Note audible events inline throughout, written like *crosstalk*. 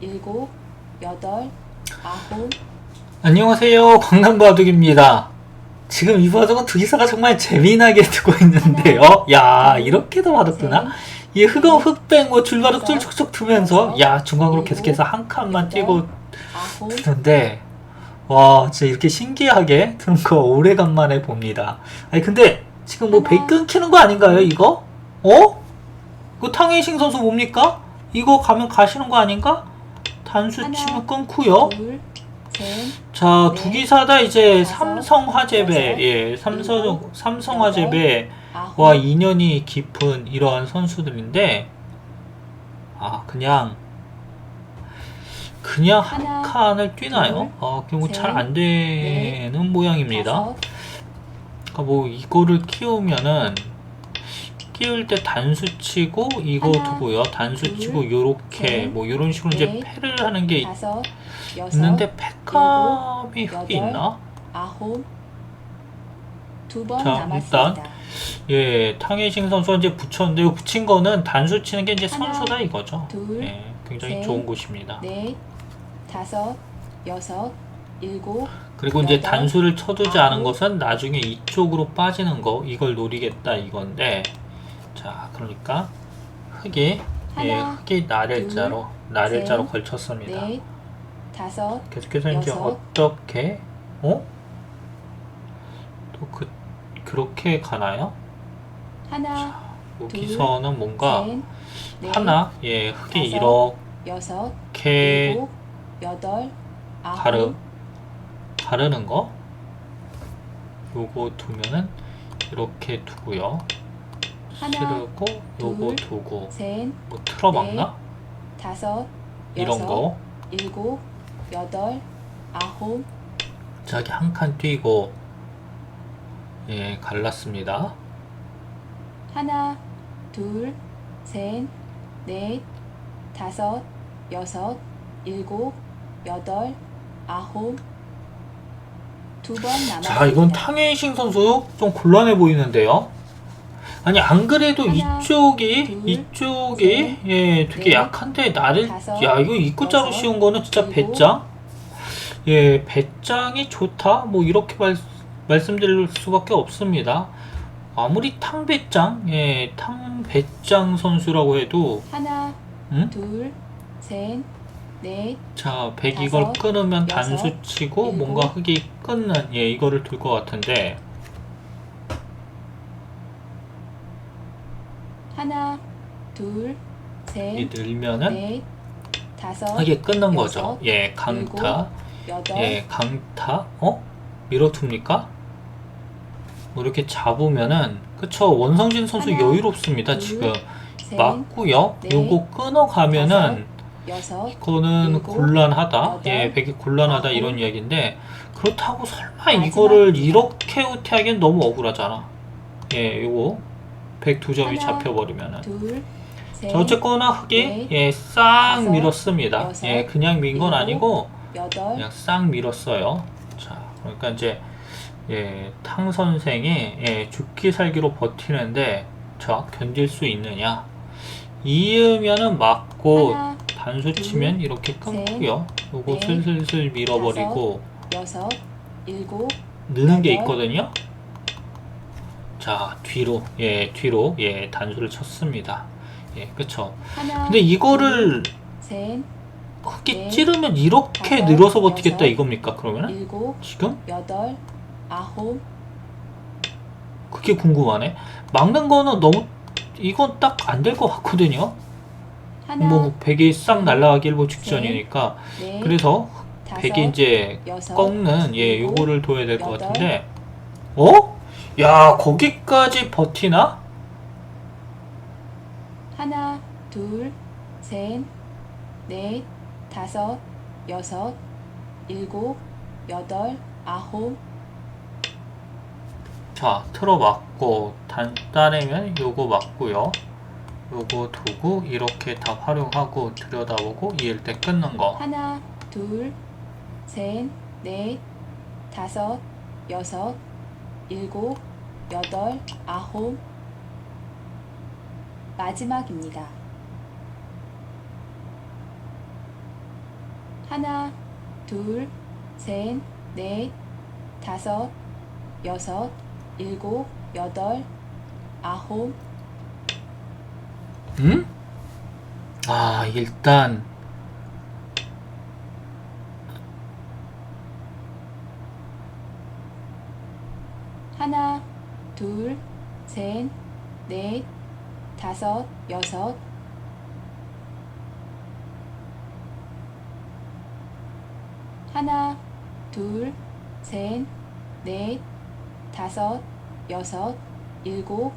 일곱, 여덟, 아홉, 안녕하세요. 광남바둑입니다. 지금 이 바둑은 두 기사가 정말 재미나게 두고 있는데요. *laughs* 야, 이렇게도 바둑두나? 이 흑어 흑백 뭐 줄바둑줄 촉촉 두면서 야, 중앙으로 계속해서 한 칸만 뛰고 두는데 와, 진짜 이렇게 신기하게 두는 거 오래간만에 봅니다. 아니 근데 지금 뭐 배 끊기는 거 아닌가요, 이거? 어? 그 탕웨이싱 선수 뭡니까? 이거 가면 가시는 거 아닌가? 단수 하나, 치면 끊고요. 둘, 셋, 자, 넷, 두기사 다 이제 다섯, 삼성 화재배, 여섯, 예, 삼성 일곱, 삼성 화재배 아홉, 와 인연이 깊은 이러한 선수들인데, 아 그냥 그냥 한 하나, 칸을 뛰나요? 둘, 어, 결국 셋, 잘안 되는 모양입니다. 다섯, 그러니까 뭐 이거를 키우면은 키울 때 단수 치고 이거 하나, 두고요. 단수 둘, 치고 요렇게 셋, 뭐 이런 식으로 이제 넷, 패를 하는 게 다섯, 여섯, 있는데 패감이 일곱, 흙이 여덟, 있나? 아홉, 두번 자, 남았습니다. 예, 탕웨이싱 선수가 이제 붙였는데 요 붙인 거는 단수 치는 게 이제 하나, 선수다 이거죠. 둘, 예, 굉장히 셋, 좋은 곳입니다. 넷, 다섯, 여섯, 일곱, 그리고 이제 여덟, 단수를 쳐두지 않은 아홉, 것은 나중에 이쪽으로 빠지는 거 이걸 노리겠다 이건데 자 그러니까 흑이 예, 하나, 흑이 나렐자로 나렐자로 걸쳤습니다. 넷, 다섯, 계속해서 이제 여섯. 어떻게 어? 또 그 그렇게 가나요? 하나, 여기서는 뭔가 셋, 넷, 하나 예 흑이 다섯, 여섯, 이렇게 일곱, 여덟, 아홉, 가르 가르는 거 요거 두면은 이렇게 두고요 실르고 요거 둘, 두고 셋, 뭐 틀어막나? 다섯, 이런 여섯, 거. 일곱, 여덟, 아홉, 저기 한 칸 뛰고 예 갈랐습니다. 하나, 둘, 셋, 넷, 다섯, 여섯, 일곱, 여덟, 아홉, 두 번 남았습니다. 자 이건 탕웨이싱 선수 좀 곤란해 보이는데요 아니 안 그래도 하나, 이쪽이 둘, 이쪽이 셋, 예 되게 넷, 약한데 나를 다섯, 야 이거 입구자로 여섯, 씌운 거는 진짜 일곱, 배짱 예 배짱이 좋다 뭐 이렇게 말, 말씀드릴 수밖에 없습니다 아무리 탕배짱 예 탕배짱 선수라고 해도 하나, 응? 둘, 셋, 넷, 자, 100 다섯, 이걸 끊으면 여섯, 단수 치고 일곱. 뭔가 흙이 끊는 예 이거를 들것 같은데 하나, 둘, 이 셋, 늘면은 넷, 다섯, 흙이 끊는 거죠. 여섯, 예, 강타, 여덟, 예, 강타, 어? 밀어둡니까? 뭐 이렇게 잡으면은 그쵸 원성진 선수 하나, 여유롭습니다 둘, 지금 셋, 맞고요. 넷, 요거 끊어가면은 여섯, 이거는 일곱, 곤란하다. 여덟, 예, 백이 곤란하다 아홉. 이런 이야기인데 그렇다고 설마 마지막 이거를. 이렇게 후퇴하기엔 너무 억울하잖아. 예, 요거 102점이 하나, 잡혀버리면은. 둘, 셋, 자, 어쨌거나 흑이 넷, 예, 싹 다섯, 밀었습니다. 여섯, 예, 그냥 민 건 일곱, 아니고 여덟, 그냥 싹 밀었어요. 자, 그러니까 이제 예, 탕 선생이 예, 죽기 살기로 버티는데 자, 견딜 수 있느냐? 이으면은 맞고 하나, 단수 둘, 치면 이렇게 끊고요. 요거 넷, 슬슬슬 밀어버리고 여섯, 일곱, 느는 게 여덟. 있거든요. 자, 뒤로 예, 뒤로 예, 단수를 쳤습니다. 예, 그쵸. 하나, 근데 이거를 셋, 넷, 찌르면 이렇게 다섯, 늘어서 버티겠다 여섯, 이겁니까? 그러면은 일곱, 지금 여덟, 아홉, 그게 궁금하네. 막는 거는 너무 이건 딱 안 될 것 같거든요. 하나, 뭐 백이 싹 날아가기 일보 직전이니까 넷, 그래서 다섯, 백이 이제 여섯, 꺾는 예 일곱, 요거를 둬야 될 것 여덟. 같은데 어? 야 거기까지 버티나? 하나, 둘, 셋, 넷, 다섯, 여섯, 일곱, 여덟, 아홉, 자 틀어 맞고 단따내면 요거 맞고요. 요거 두고 이렇게 다 활용하고 들여다보고 이을 때 끊는 거. 하나, 둘, 셋, 넷, 다섯, 여섯, 일곱, 여덟, 아홉. 마지막입니다. 하나, 둘, 셋, 넷, 다섯, 여섯, 일곱, 여덟, 아홉, 음? 아, 일단 하나, 둘, 셋, 넷, 다섯, 여섯, 하나, 둘, 셋, 넷, 다섯, 여섯, 일곱,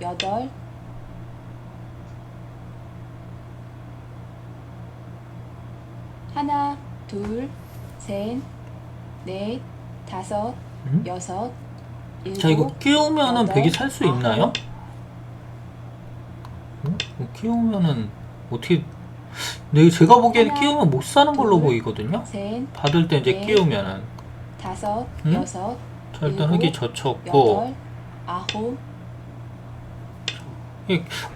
여덟, 하나, 둘, 셋, 넷, 다섯, 음? 여섯, 자, 이거 끼우면은 백이 살 수 있나요? 아홉. 음? 이거 끼우면은 어떻게 네, 제가 보기엔 하나, 끼우면 못 사는 걸로 둘, 보이거든요. 셋, 받을 때 이제 넷, 끼우면은 다섯, 음? 여섯, 자, 일단 일곱, 흙이 젖혔고 여덟, 아홉,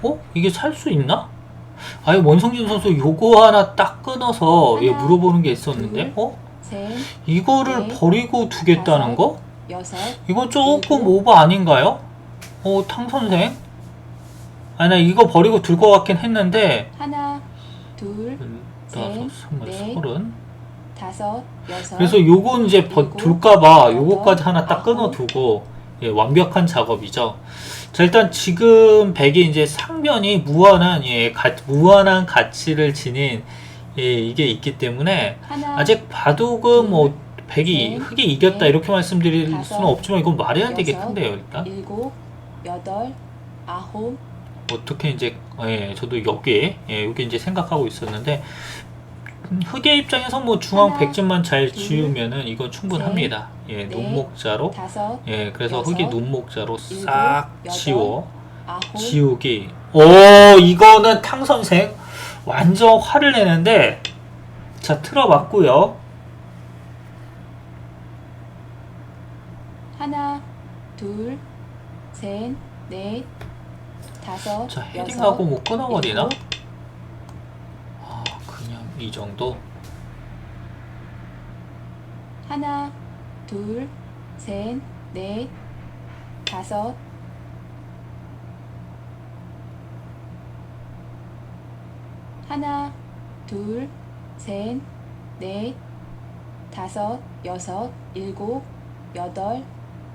어? 이게 살 수 있나? 아예 원성진 선수 요거 하나 딱 끊어서 얘 하나, 물어보는 게 있었는데 둘, 어? 셋, 이거를 넷, 버리고 두겠다는 다섯, 거? 여섯, 이거 조금. 오버 아닌가요? 어, 탕 선생? 아니, 나 이거 버리고 둘 것 같긴 했는데 하나, 둘, 다섯, 셋, 스물, 넷, 서른 다섯, 여섯, 그래서 요건 이제 버, 일곱, 둘까봐 요거까지 하나 딱. 끊어두고 예, 완벽한 작업이죠. 자 일단 지금 백이 이제 상변이 무한한 예, 가, 무한한 가치를 지닌 예, 이게 있기 때문에 하나, 아직 바둑은 뭐 백이 셋, 흙이 이겼다 넷, 이렇게 말씀드릴 다섯, 수는 없지만 이건 되게 여섯, 큰데요 일단 일곱, 여덟, 아홉, 어떻게 이제 예, 저도 여기 예, 여기 이제 생각하고 있었는데 음, 흙의 입장에서 뭐 중앙 하나, 백점만 잘 둘, 지우면은 이건 충분합니다. 예, 넷, 눈목자로 다섯, 예, 그래서 여섯, 흙이 눈목자로 일곱, 싹 여덟, 지워 아홉, 지우기. 오, 이거는 탕 선생 완전 화를 내는데 자 틀어봤고요. 하나, 둘, 셋, 넷, 다섯, 자 여섯, 헤딩하고 뭐 끊어버리나? 일곱, 아, 그냥 이 정도. 하나, 둘, 셋, 넷, 다섯, 하나, 둘, 셋, 넷, 다섯, 여섯, 일곱, 여덟,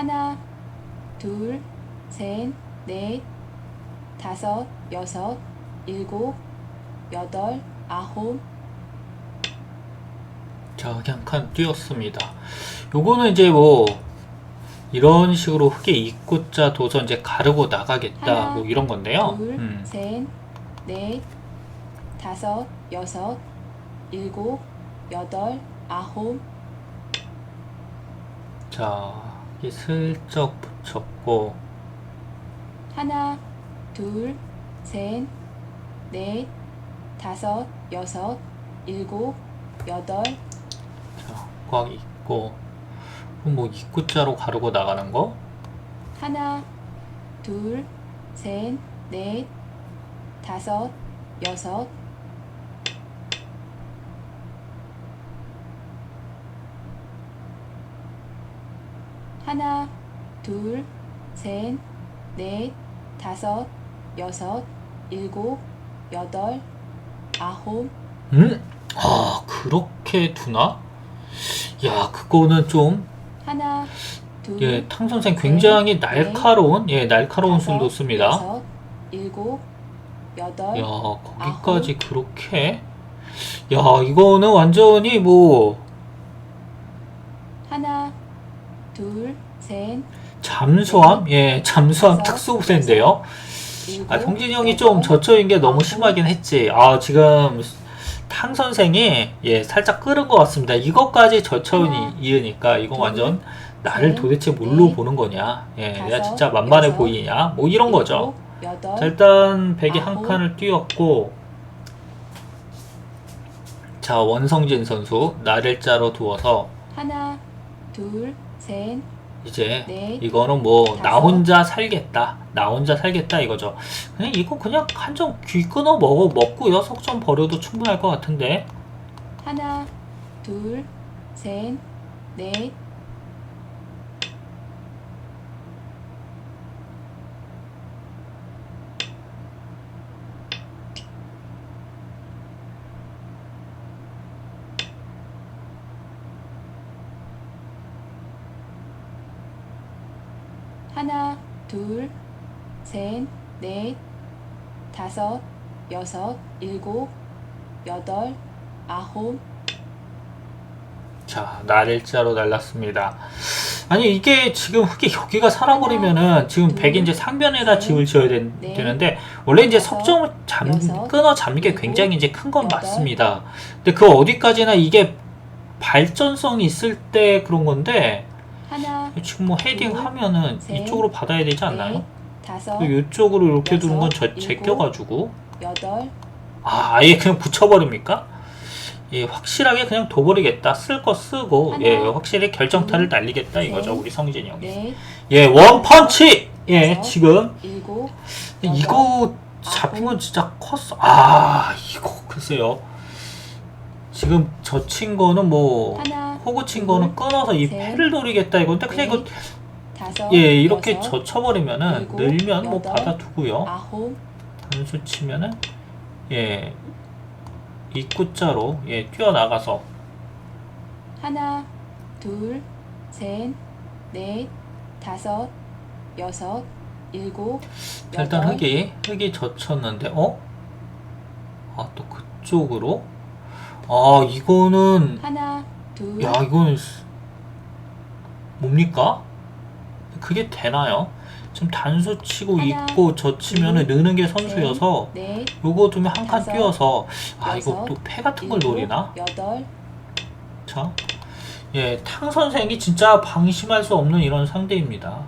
하나, 둘, 셋, 넷, 다섯, 여섯, 일곱, 여덟, 아홉, 자, 그냥 칸 띄웠습니다. 요거는 이제 뭐 이런 식으로 흙의 입구자 둬서 이제 가르고 나가겠다 하나, 뭐 이런 건데요. 둘, 음. 셋, 넷, 다섯, 여섯, 일곱, 여덟, 아홉, 자, 이 슬쩍 붙였고 하나, 둘, 셋, 넷, 다섯, 여섯, 일곱, 여덟, 자, 꽉 있고 그럼 뭐 입구자로 가르고 나가는 거? 하나, 둘, 셋, 넷, 다섯, 여섯, 하나, 둘, 셋, 넷, 다섯, 여섯, 일곱, 여덟, 아홉, 음? 아, 그렇게 두나? 야, 그거는 좀 하나, 둘, 예, 탕 선생 굉장히 넷, 날카로운 예, 날카로운 다섯, 술 놓습니다. 여섯, 일곱, 여덟, 야, 거기까지 그렇게? 야, 이거는 완전히 뭐 하나, 둘, 셋, 잠수함? 예, 잠수함 특수부대인데요. 아, 성진이 형이 좀 저초인 게 너무 심하긴 했지. 아, 지금 탕 선생이 예, 살짝 끓은 것 같습니다. 이것까지 저초인이 이으니까 이거 둘, 완전 나를 셋, 도대체 뭘로 넷, 보는 거냐? 예, 내가 진짜 만만해 보이냐? 뭐 이런 거죠. 자, 일단 백이 한. 칸을 띄웠고 자, 원성진 선수 나를 자로 두어서 하나, 둘, 셋, 이제 넷, 이거는 뭐 나 다섯. 혼자 살겠다. 나 혼자 살겠다 이거죠. 그냥 이거 그냥 한점귀 끊어 먹어 먹고요. 석점 버려도 충분할 것 같은데. 하나, 둘, 셋, 넷, 하나, 둘, 셋, 넷, 다섯, 여섯, 일곱, 여덟, 아홉, 자, 날일자로 날랐습니다. 아니 이게 지금 흙이 여기가 살아버리면은 지금 둘, 백이 이제 상변에다 셋, 집을 지어야 된- 넷, 되는데 원래 이제 석점을 잠 끊어 잡는 게 굉장히 이제 큰 건 맞습니다. 근데 그 어디까지나 이게 발전성이 있을 때 그런 건데 지금 뭐 헤딩 둘, 하면은 셋, 이쪽으로 받아야 되지 않나요? 넷, 다섯, 또 이쪽으로 이렇게 두는 건 저, 여섯, 제껴가지고. 여덟, 아 아예 그냥 붙여버립니까? 예 확실하게 그냥 둬버리겠다. 쓸 거 쓰고. 하나, 예 확실히 결정타를 둘, 날리겠다 이거죠 셋, 우리 성진이 형이. 넷, 예 원펀치! 예 여섯, 지금. 일곱, 이거 잡힌 건 진짜 컸어. 아 이거 글쎄요. 지금 젖힌 거는 뭐 하나, 호구 친 둘, 거는 끊어서 이 셋, 패를 노리겠다 이건데 그냥 이거 넷, 다섯, 예 이렇게 여섯, 젖혀버리면은 일곱, 늘면 뭐 여덟, 받아두고요 아홉, 단수 치면은 예 입구자로 예 뛰어나가서 하나, 둘, 셋, 넷, 다섯, 여섯, 일곱, 자, 일단 여덟, 흙이 흙이 젖혔는데 어? 아 또 그쪽으로? 아 이거는 하나, 둘, 야 이거는 스- 뭡니까? 그게 되나요? 지금 단수 치고 하나, 있고 젖히면은 둘, 느는 게 선수여서 넷, 요거 두면 한칸 다섯, 띄워서 아 이거 여섯, 또 패 같은 걸 일곱, 노리나? 여덟, 자, 예, 탕 선생이 진짜 방심할 수 없는 이런 상대입니다.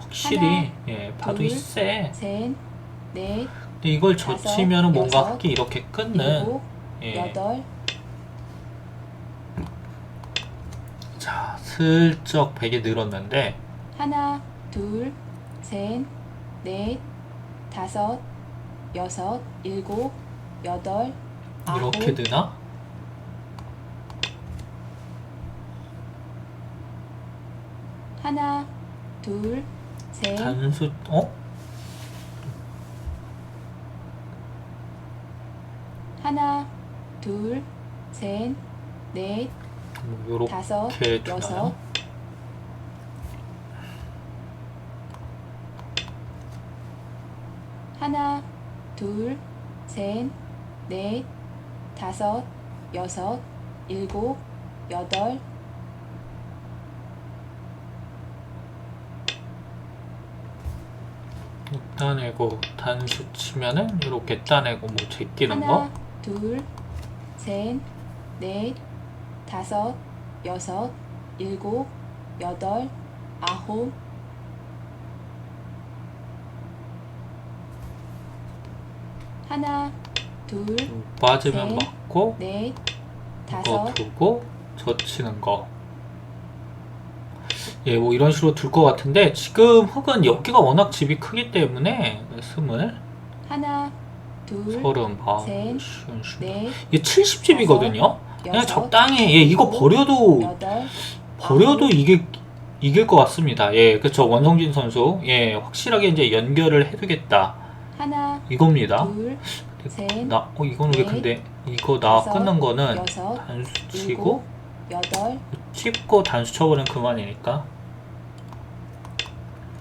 확실히 하나, 예, 봐도 둘, 세. 셋, 넷, 근데 이걸 다섯, 젖히면은 뭔가 여섯, 흙이 이렇게 끊는 일곱, 예. 여덟, 자, 슬쩍 베개 늘었는데 하나, 둘, 셋, 넷, 다섯, 여섯, 일곱, 여덟, 아홉, 이렇게 드나? 하나, 둘, 셋, 단수 어? 하나, 둘, 셋, 넷, 뭐 다섯, 요렇게 여섯? 하나, 둘, 셋, 넷, 다섯, 여섯, 일곱, 여덟, 따내고 단수 치면은 이렇게 따내고 뭐 제끼는 하나, 거? 둘, 셋, 넷, 다섯, 여섯, 일곱, 여덟, 아홉, 하나, 둘, 빠지면 셋, 맞고 넷, 이거 다섯, 두고 젖히는 거. 예, 뭐 이런 식으로 둘 것 같은데 지금 흙은 여기가 워낙 집이 크기 때문에 스물, 하나, 둘, 서른, 마흔, 셋, 쉬운, 쉬운. 넷, 이게 70집이거든요. 그냥 여섯, 적당히 예, 이거 버려도 여덟, 버려도 이게 이길 것 같습니다. 예, 그쵸 원성진 선수 예, 확실하게 이제 연결을 해두겠다 하나, 이겁니다. 둘, 셋, 나, 어 이거는 왜 넷, 근데 이거 나 다섯, 끊는 거는 여섯, 단수 치고 일곱, 여덟, 찝고 단수 쳐버리면 그만이니까.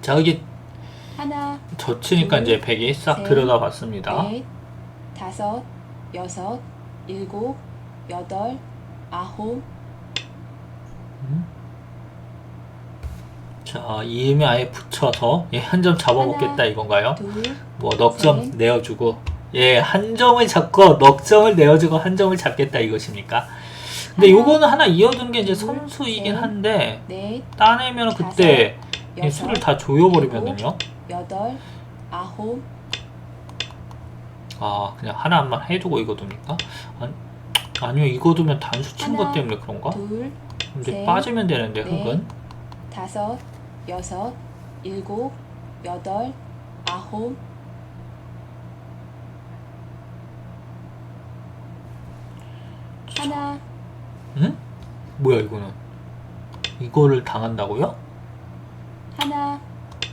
자, 이게 하나, 젖히니까 둘, 이제 백이 싹 셋, 들여다봤습니다. 넷, 다섯, 여섯, 일곱, 여덟, 아홉, 음? 자, 이음에 아예 붙여서 예, 한 점 잡아먹겠다 이건가요? 둘, 뭐 넉점 셋. 내어주고 예, 한 점을 잡고 넉점을 내어주고 한 점을 잡겠다 이것입니까? 근데 하나, 요거는 하나 이어둔 게 이제 둘, 선수이긴 셋. 한데 넷, 따내면 그때 이 여섯, 수를 다 조여버리거든요. 여덟, 아홉, 아 그냥 하나만 해두고 이거 둡니까? 아니, 아니 요 이거 두면 단수 친 것 때문에 그런가? 둘, 이제 셋, 빠지면 되는데 넷, 흙은 다섯, 여섯, 일곱, 여덟, 아홉, 하나, 응? 뭐야 이거는 이거를 당한다고요? 하나,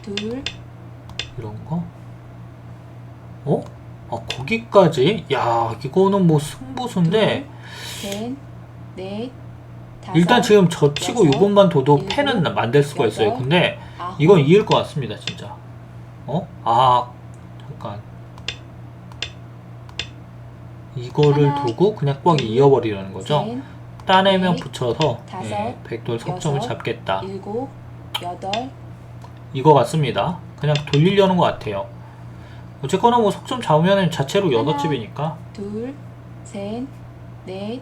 둘, 이런 거? 어? 아 거기까지? 야 이거는 뭐 승부수인데 셋, 넷, 일단 지금 저 치고 여섯, 이것만 둬도 패는 나- 만들 수가 있어요. 근데 아홉, 이건 이을 것 같습니다, 진짜. 어? 아, 잠깐. 이거를 두고 그냥 꽉 둘, 이어버리려는 거죠. 셋, 따내면 넷, 붙여서 예, 백돌 석점을 여섯, 잡겠다. 이거 같습니다. 그냥 돌리려는 것 같아요. 어쨌거나 뭐 석점 잡으면 자체로 여덟 집이니까 둘, 셋, 넷,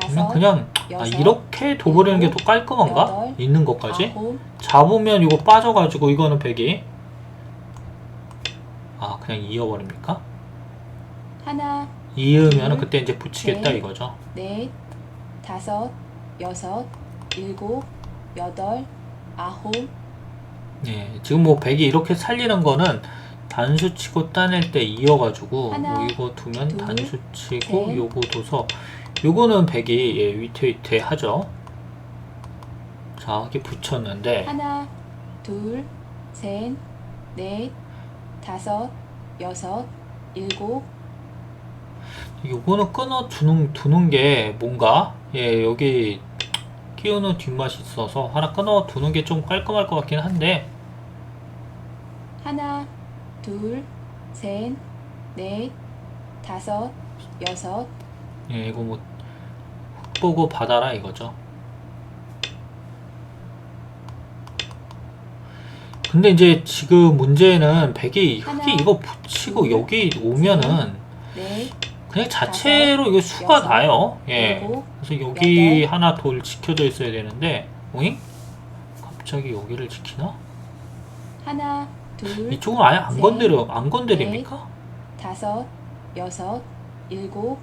그냥 그냥 아, 이렇게 둬버리는 게 더 깔끔한가? 여덟, 있는 것까지? 아홉, 잡으면 이거 빠져가지고 이거는 백이 아 그냥 이어버립니까? 하나, 이으면은 둘, 그때 이제 붙이겠다 셋. 이거죠. 넷, 다섯, 여섯, 일곱, 여덟, 아홉, 예, 지금 뭐 백이 이렇게 살리는 거는 단수 치고 따낼 때 이어가지고 하나, 뭐 이거 두면 둘, 단수 치고 셋. 요거 둬서 요거는 백이 예, 위태위태 하죠. 자 이렇게 붙였는데. 하나, 둘, 셋, 넷, 다섯, 여섯, 일곱, 요거는 끊어 두는, 두는 게 뭔가? 예 여기 끼우는 뒷맛이 있어서 하나 끊어 두는 게 좀 깔끔할 것 같긴 한데. 하나, 둘, 셋, 넷, 다섯, 여섯, 예 이거 뭐 흙 보고 받아라 이거죠. 근데 이제 지금 문제는 백이 흙이 이거 붙이고 둘, 여기 오면은 넷, 그냥 자체로 이거 수가 나요. 예. 그래서 여기. 하나 돌 지켜져 있어야 되는데, 오잉? 갑자기 여기를 지키나? 하나, 둘, 이쪽은 아예 안 셋, 건드려, 안 건드립니까? 다섯, 여섯, 일곱,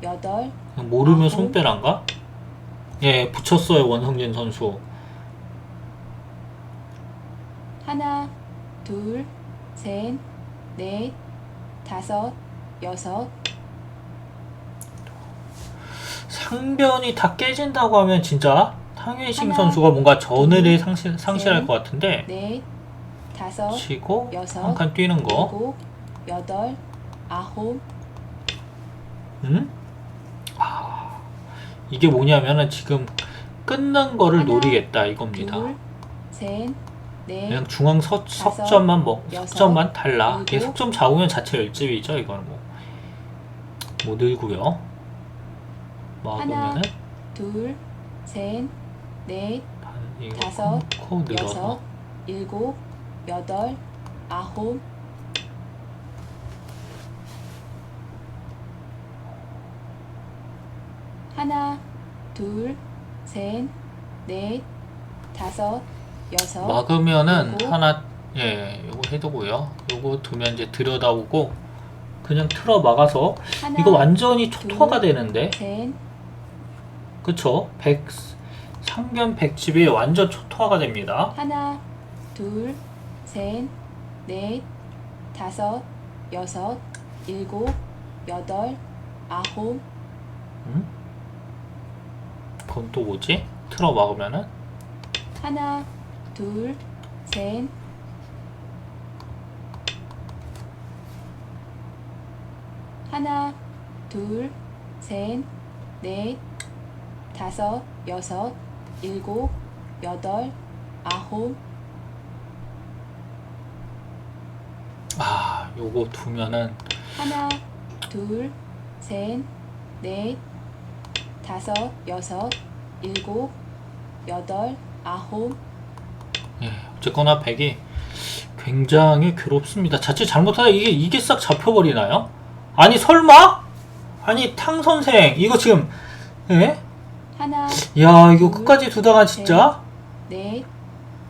여덟, 모르면 아홉. 손빼란가? 예, 붙였어요, 원성진 선수. 하나, 둘, 셋, 넷, 다섯, 여섯, 상변이 다 깨진다고 하면 진짜 탕웨이싱 하나, 선수가 뭔가 전을을 둘, 상실, 상실할 셋, 것 같은데, 넷, 다섯, 치고 여섯, 한 칸 뛰는 거, 일곱, 여덟, 아홉, 응? 아, 이게 뭐냐면은 지금 끊는 거를 하나, 노리겠다 이겁니다. 둘, 셋, 넷, 그냥 중앙 석, 다섯, 석점만 먹 여섯, 석점만 달라. 이게 일곱. 석점 잡으면 자체 열집이죠. 이거는 뭐. 못 늘고요. 막으면은 둘, 셋, 넷, 이거 다섯, 코 늘어서 여섯, 일곱, 여덟, 아홉, 하나, 둘, 셋, 넷, 다섯, 여섯, 막으면은 요거. 하나 예 요거 해두고요. 요거 두면 이제 들여다보고 그냥 틀어 막아서 하나, 이거 완전히 초토화가 둘, 되는데 셋, 그쵸? 100 상변 100집이 완전 초토화가 됩니다. 하나, 둘, 셋, 넷, 다섯, 여섯, 일곱, 여덟, 아홉, 응? 그건 또 뭐지? 틀어 막으면은? 하나, 둘, 셋, 하나, 둘, 셋, 넷, 다섯, 여섯, 일곱, 여덟, 아홉, 아 요거 두면은 하나, 둘, 셋, 넷, 다섯, 여섯, 일곱, 여덟, 아홉, 예, 어쨌거나 100이 굉장히 괴롭습니다. 자칫 잘못하다 이게 이게 싹 잡혀버리나요? 아니 설마? 아니 탕 선생 이거 지금 예? 하나, 야 이거 끝까지 두다가 진짜 넷,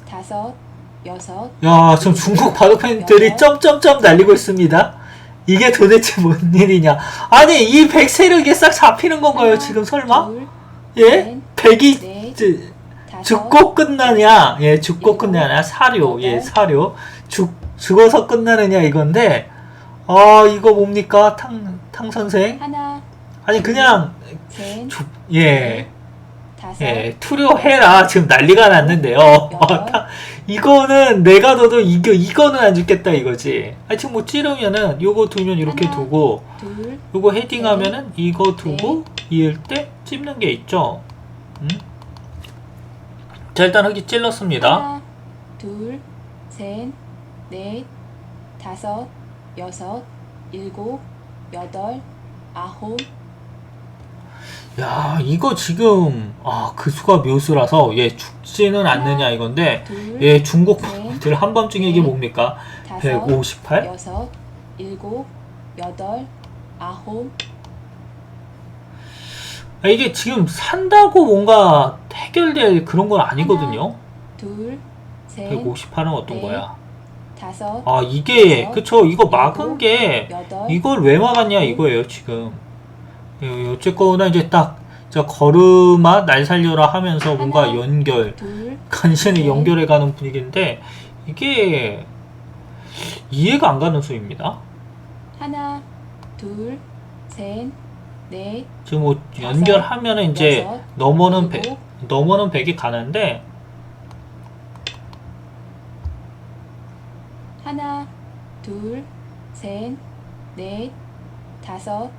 다섯, 여섯, 야 지금 중국 바둑 팬들이 점점점 날리고 있습니다. 이게 도대체 뭔 일이냐? 아니 이 백 세력이 싹 잡히는 건가요 하나, 지금 설마? 둘, 예? 셋, 백이 지- 다섯, 죽고 끝나냐? 예, 죽고 끝나냐? 사료, 예. 사료. 죽 죽어서 끝나느냐 이건데, 아 이거 뭡니까? 탕, 탕 선생? 하나, 아니 그냥 셋, 죽, 예, 다섯, 예, 투료해라. 지금 난리가 났는데요. 탕- *laughs* 이거는 내가 둬도 이거 이거는 안 죽겠다 이거지. 아 지금 뭐 찌르면은 요거 두면 이렇게 하나, 두고, 둘, 요거 헤딩하면은 이거 두고 이을 때 찝는 게 있죠. 음? 자 일단 흙이 찔렀습니다. 하나, 둘, 셋, 넷, 다섯, 여섯, 일곱, 여덟, 아홉, 야 이거 지금 아 그 수가 묘수라서 얘 죽지는 않느냐 이건데 둘, 얘 중국 셋, 들 한밤중에 이게 넷, 뭡니까? 다섯, 158? 여섯, 일곱, 여덟, 아홉, 아, 이게 지금 산다고 뭔가 해결될 그런 건 아니거든요. 둘, 셋, 158은 어떤 넷, 거야? 다섯, 아 이게 여섯, 그쵸 이거 막은 게 여덟, 이걸 왜 막았냐 이거예요 지금 예, 어쨌거나 이제 딱저 걸음아 날 살려라 하면서 뭔가 하나, 연결 둘, 간신히 셋. 연결해가는 분위기인데 이게 이해가 안 가는 수입니다 하나, 둘, 셋, 넷, 지금 뭐 연결하면 은 이제 여섯, 넘어는 백 일곱, 넘어는 100이 가는데 하나, 둘, 셋, 넷, 다섯,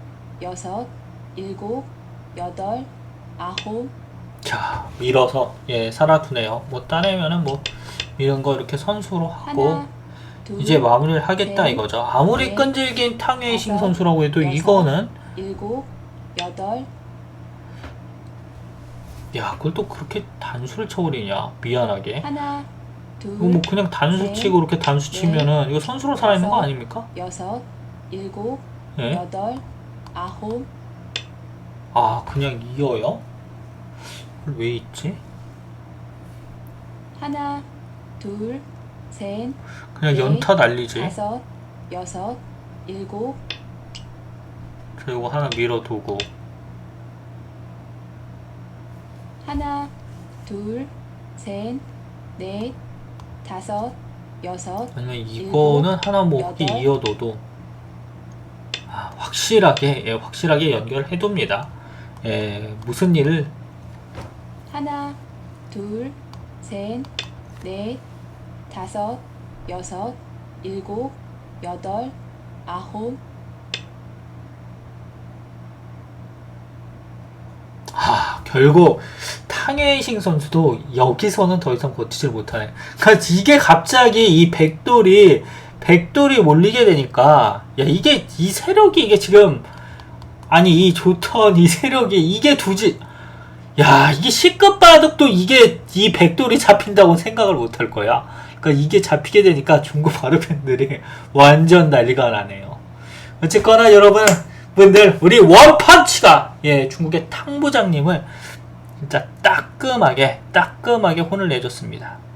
여섯, 일곱, 여덟, 아홉, 자 밀어서 예 살아두네요. 뭐 따내면은 뭐 이런 거 이렇게 선수로 하고 하나, 둘, 이제 마무리를 하겠다 넷, 이거죠. 아무리 넷, 끈질긴 탕웨이싱 다섯, 선수라고 해도 여섯, 이거는 일곱, 여덟, 야 그걸 또 그렇게 단수를 쳐버리냐 미안하게 하나, 둘, 이거 뭐 그냥 단수 넷, 치고 이렇게 단수 넷, 치면은 이거 선수로 살아있는 거 다섯, 아닙니까? 여섯, 일곱, 예? 여덟, 아홉, 아 그냥 이어요? 왜 있지? 하나, 둘, 셋, 그냥 넷, 연타 날리지 다섯, 여섯, 일곱, 그리고 하나 밀어두고. 하나, 둘, 셋, 넷, 다섯, 여섯, 아니면 이거는 하나 뭐 혹시 여덟. 이어둬도. 아, 확실하게 예, 확실하게 연결해둡니다. 예, 무슨 일을 하나, 둘, 셋, 넷, 다섯, 여섯, 일곱, 여덟, 아홉, 아, 결국 탕웨이싱 선수도 여기서는 더 이상 버티질 못하네. 그러니까 이게 갑자기 이 백돌이 백돌이 몰리게 되니까 야 이게 이 세력이 이게 지금 아니 이 조턴 이 세력이 이게 두지 야 이게 C급 바둑도 이게 이 백돌이 잡힌다고 생각을 못할 거야. 그러니까 이게 잡히게 되니까 중국 바둑 팬들이 *laughs* 완전 난리가 나네요. 어쨌거나 여러분 분들 우리 원펀치가 예 중국의 탕 부장님을 진짜 따끔하게 따끔하게 혼을 내줬습니다.